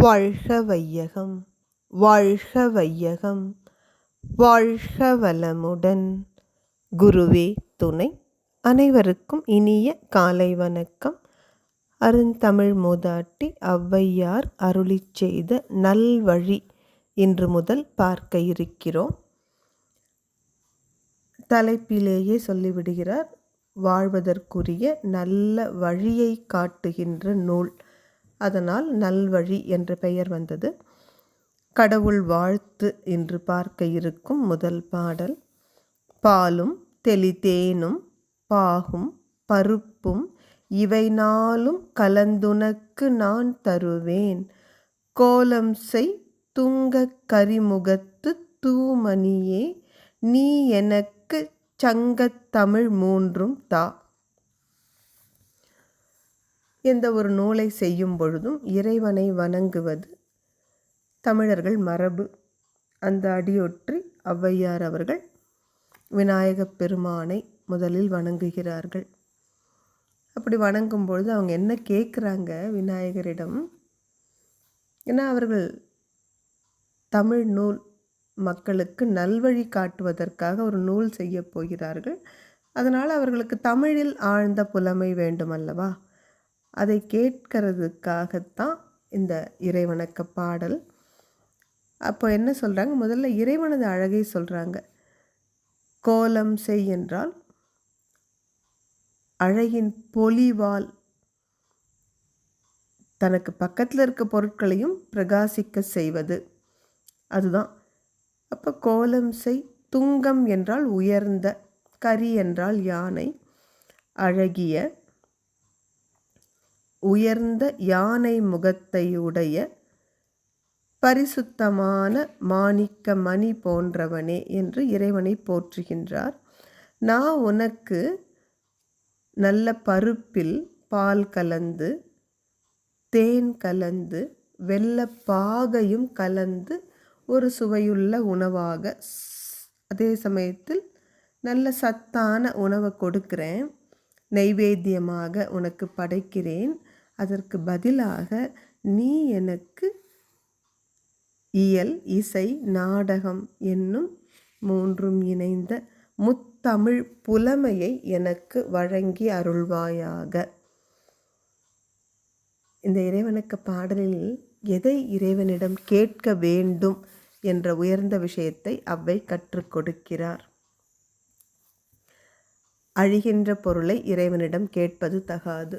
வாழ்க வையகம் வாழ்க வையகம் வாழ்க வளமுடன் குருவே துணை அனைவருக்கும் இனிய காலை வணக்கம். அருந்தமிழ் மூதாட்டி ஔவையார் அருளிச் செய்த நல்வழி இன்று முதல் பார்க்க இருக்கிறோம். தலைப்பிலேயே சொல்லிவிடுகிறார் வாழ்வதற்குரிய நல்ல வழியை காட்டுகின்ற நூல் அதனால் நல்வழி என்ற பெயர் வந்தது. கடவுள் வாழ்த்து என்று பார்க்க இருக்கும் முதல் பாடல். பாலும் தெளிதேனும் பாகும் பருப்பும் இவை நாளும் கலந்துனக்கு நான் தருவேன். கோலம் செய் துங்க கரிமுகத்து தூமணியே நீ எனக்கு சங்கத்தமிழ் மூன்றும் தா. எந்த ஒரு நூலை செய்யும் பொழுதும் இறைவனை வணங்குவது தமிழர்கள் மரபு. அந்த அடியொற்றி ஔவையார் அவர்கள் விநாயகப் பெருமானை முதலில் வணங்குகிறார்கள். அப்படி வணங்கும் பொழுது அவங்க என்ன கேட்குறாங்க விநாயகரிடம்? ஏன்னா அவர்கள் தமிழ் நூல் மக்களுக்கு நல்வழி காட்டுவதற்காக ஒரு நூல் செய்ய போகிறார்கள். அதனால் அவர்களுக்கு தமிழில் ஆழ்ந்த புலமை வேண்டும் அல்லவா அதை கேட்கறதுக்காகத்தான் இந்த இறைவணக்க பாடல். அப்போ என்ன சொல்கிறாங்க முதல்ல இறைவனது அழகை சொல்கிறாங்க கோலம் செய் என்றால் அழகின் பொலிவால் தனக்கு பக்கத்தில் இருக்க பொருட்களையும் பிரகாசிக்க செய்வது. அதுதான். அப்போ கோலம் செய் துங்கம் என்றால் உயர்ந்த கரி என்றால் யானை அழகிய உயர்ந்த யானை முகத்தையுடைய பரிசுத்தமான மாணிக்க மணி போன்றவனே என்று இறைவனை போற்றுகின்றார். நான் உனக்கு நல்ல பருப்பில் பால் கலந்து தேன் கலந்து வெள்ளப்பாகையும் கலந்து ஒரு சுவையுள்ள உணவாக அதே சமயத்தில் நல்ல சத்தான உணவை கொடுக்குறேன். நைவேத்தியமாக உனக்கு படைக்கிறேன். அதற்கு பதிலாக நீ எனக்கு இயல் இசை நாடகம் என்னும் மூன்றும் இணைந்த முத்தமிழ் புலமையை எனக்கு வழங்கி அருள்வாயாக. இந்த இறைவனுக்கு பாடலில் எதை இறைவனிடம் கேட்க வேண்டும் என்ற உயர்ந்த விஷயத்தை அவ்வை கற்றுக் கொடுக்கிறார். அழிகின்ற பொருளை இறைவனிடம் கேட்பது தகாது.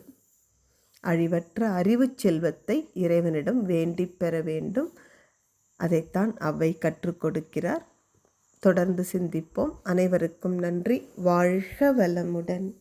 அழிவற்ற அறிவு செல்வத்தை இறைவனிடம் வேண்டி பெற வேண்டும். அதைத்தான் அவ்வை கற்றுக் கொடுக்கிறார். தொடர்ந்து சிந்திப்போம். அனைவருக்கும் நன்றி. வாழ்க வளமுடன்.